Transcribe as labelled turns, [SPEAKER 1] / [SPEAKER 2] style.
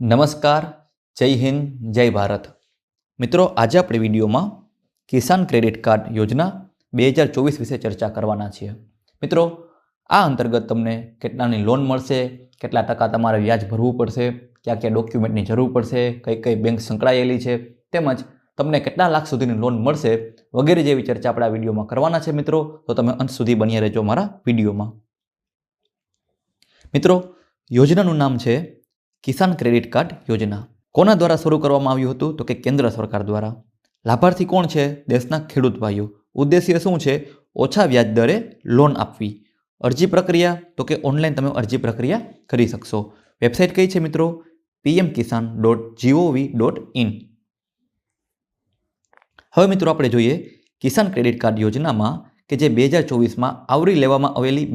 [SPEAKER 1] નમસ્કાર, જય હિન્દ, જય ભારત. મિત્રો, આજે આપણે વિડીયોમાં કિસાન ક્રેડિટ કાર્ડ યોજના બે હજાર ચોવીસ વિશે ચર્ચા કરવાના છીએ. મિત્રો, આ અંતર્ગત તમને કેટલાની લોન મળશે, કેટલા ટકા તમારે વ્યાજ ભરવું પડશે, ક્યાં ક્યાં ડોક્યુમેન્ટની જરૂર પડશે, કઈ કઈ બેંક સંકળાયેલી છે, તેમજ તમને કેટલા લાખ સુધીની લોન મળશે વગેરે જેવી ચર્ચા આપણે આ વિડીયોમાં કરવાના છે, મિત્રો. તો તમે અંત સુધી બન્યા રહેજો મારા વિડીયોમાં. મિત્રો, યોજનાનું નામ છે કિસાન ક્રેડિટ કાર્ડ યોજના. કોના દ્વારા શરૂ કરવામાં આવ્યું હતું? તો કે કેન્દ્ર સરકાર દ્વારા. લાભાર્થી કોણ છે? દેશના ખેડૂત ભાઈઓ. ઉદ્દેશ્ય શું છે? ઓછા વ્યાજ દરે લોન આપવી. અરજી પ્રક્રિયા? તો કે ઓનલાઈન તમે અરજી પ્રક્રિયા કરી શકશો. વેબસાઇટ કઈ છે મિત્રો? PM Kisan dot G O V dot in હવે મિત્રો આપણે જોઈએ કિસાન ક્રેડિટ કાર્ડ યોજનામાં કે જે બે હજાર ચોવીસમાં આવરી લેવામાં આવેલી